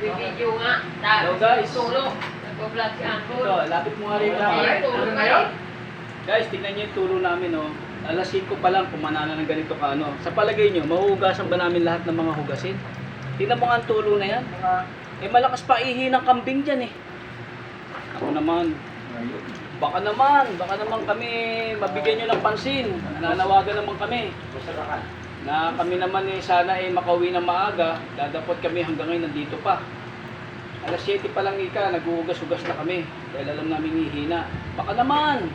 Video nga. Hello, guys. Tulog. Nagpo-vlog si Uncle. Ito, lapit mo nga rin lang. tulog na yun? Guys, tignan nyo yung tulo namin, oh. Alas 5 pa lang, kumanana ng ganito ka, ano. Sa palagay nyo, mahuhugasan ba namin lahat ng mga hugasin? Tingnan mo nga ang tulo na yan. Eh, malakas pa ihi ng kambing dyan, eh. Ako naman, baka naman, baka naman kami mabigyan nyo ng pansin. Nanawagan naman kami. Na kami naman eh, sana eh makauwi ng maaga. Dadapot kami hanggang ngayon nandito pa. Alas 7 pa lang ika, naghuhugas-hugas na kami. Dahil alam namin hihina. Baka naman,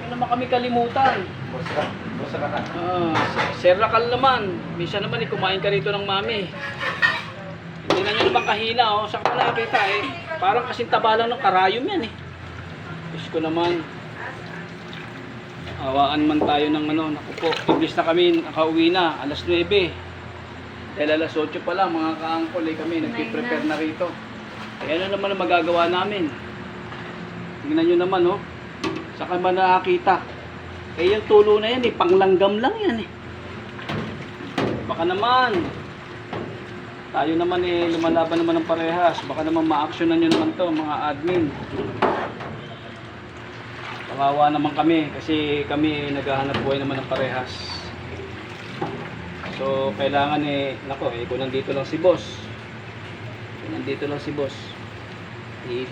Huwag naman kami kalimutan. Ah, Sir Rakal naman. Minsan naman eh, kumain ka rito ng mami. Hindi na nyo naman kahina, oh. Saan ka nakakita eh. Parang kasing taba lang ng karayom yan eh. Diyos ko naman. Awaan man tayo ng ano, naku po. Iblis na kami, nakauwi na, alas 9. Dahil alas 8 pa lang, mga kaangkol eh kami, nagpiprepare na rito. Eh ano naman ang magagawa namin? Tingnan nyo naman, oh. Saka ba nakakita? Eh yung tulo na yan eh, panglanggam lang yan eh. Baka naman, tayo naman eh, lumalaban naman ng parehas. Baka naman ma-actionan nyo naman to mga admin. Kawawa naman kami kasi kami naghahanap buhay naman ng parehas. So, kailangan eh, nako eh, kung nandito lang si boss, kung nandito lang si boss, i